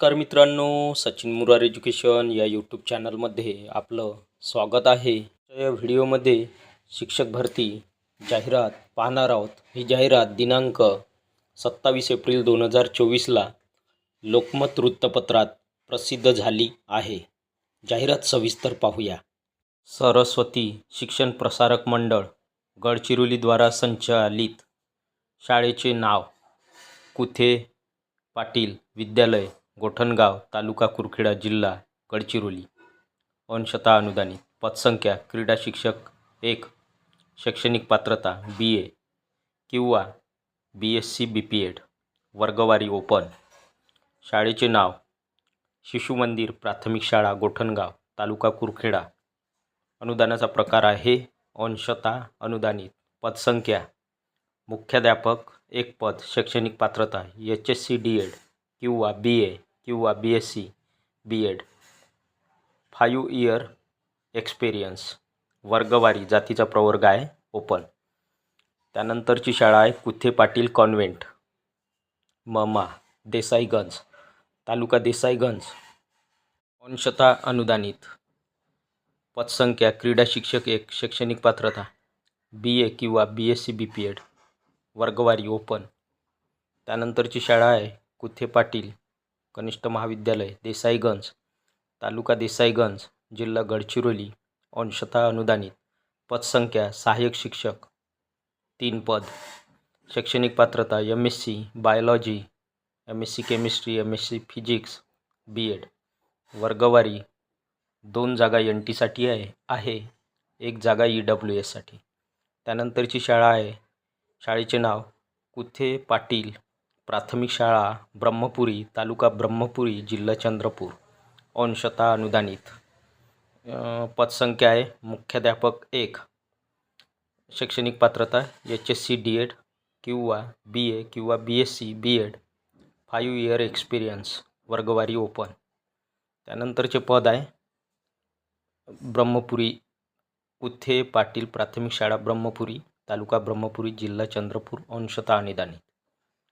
नमस्कार मित्रांनो सचिन मुरार एज्युकेशन या यूट्यूब चॅनलमध्ये आपलं स्वागत आहे. या व्हिडिओमध्ये शिक्षक भरती जाहिरात पाहणार आहोत. ही जाहिरात दिनांक सत्तावीस एप्रिल दोन हजार चोवीसला लोकमत वृत्तपत्रात प्रसिद्ध झाली आहे. जाहिरात सविस्तर पाहूया. सरस्वती शिक्षण प्रसारक मंडळ गडचिरोलीद्वारा संचालित शाळेचे नाव कुथे? पाटील विद्यालय गोठणगाव तालुका कुरखेडा जिल्हा गडचिरोली. अंशतः अनुदानित. पदसंख्या क्रीडा शिक्षक एक. शैक्षणिक पात्रता बी ए किंवा B S C B P Ed वर्गवारी ओपन शाळेचे नाव शिशु मंदिर प्राथमिक शाळा गोठणगाव तालुका कुरखेडा. अनुदानाचा प्रकार आहे अंशतः अनुदानित. पदसंख्या मुख्याध्यापक एक पद. शैक्षणिक पात्रता H S C D Ed किंवा बी ए किंवा B S C B Ed five year experience वर्गवारी जातीचा प्रवर्ग आहे ओपन त्यानंतरची शाळा आहे कुथे पाटील कॉन्व्हेंट. ममा देसाईगंज. तालुका देसाईगंज. अंशता अनुदानित. पदसंख्या क्रीडा शिक्षक एक शैक्षणिक पात्रता. बी ए किंवा B S C B P Ed वर्गवारी ओपन त्यानंतरची शाळा आहे कुथे पाटील कनिष्ठ महाविद्यालय देसाईगंज तालुका देसाईगंज जिल्हा गडचिरोली अंशतः अनुदानित पदसंख्या सहाय्यक शिक्षक तीन पद. शैक्षणिक पात्रता M S C biology M S C chemistry M S C physics B Ed वर्गवारी दोन जागा एन टीसाठी आहे आहे एक जागा ई डब्ल्यू एससाठी त्यानंतरची शाळा आहे शाळेचे नाव कुथे पाटील? प्राथमिक शाळा ब्रह्मपुरी तालुका ब्रह्मपुरी जिल्हा चंद्रपूर. अंशतः अनुदानित. पदसंख्या आहे. मुख्याध्यापक एक. शैक्षणिक पात्रता H S C D Ed किंवा बी ए किंवा B S C B Ed. Five year experience वर्गवारी ओपन. त्यानंतरचे पद आहे. ब्रह्मपुरी उथे पाटील प्राथमिक शाळा ब्रह्मपुरी तालुका ब्रह्मपुरी जिल्हा चंद्रपूर अंशतः अनुदानित.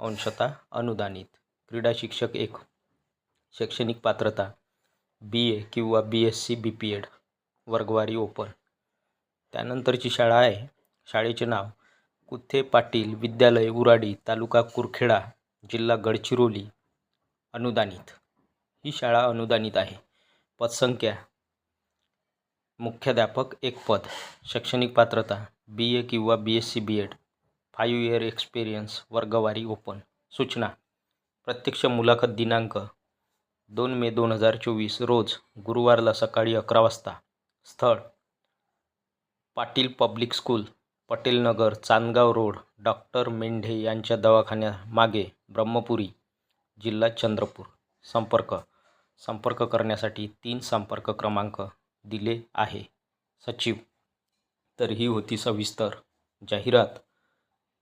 अंशतः अनुदानित. क्रीडा शिक्षक एक. शैक्षणिक पात्रता. बी ए किंवा B S C B P Ed वर्गवारी ओपन त्यानंतरची शाळा आहे. शाळेचे नाव कुथे पाटील विद्यालय उराडी तालुका कुरखेडा जिल्हा गडचिरोली. अनुदानित. ही शाळा अनुदानित आहे. पदसंख्या. मुख्याध्यापक एक पद. शैक्षणिक पात्रता. बी ए किंवा B S C B Ed five year experience वर्गवारी ओपन. सूचना. प्रत्यक्ष मुलाखत दिनांक दोन मे दोन हजार चोवीस रोज गुरुवारला सकाळी अकरा वाजता. स्थळ. Patil public school Patelnagar Chandgaon road doctor Mendhe यांच्या दवाखान्यामागे ब्रह्मपुरी जिल्हा चंद्रपूर. संपर्क. संपर्क करण्यासाठी तीन संपर्क क्रमांक दिले आहे. सचिव. तर ही होती सविस्तर जाहिरात.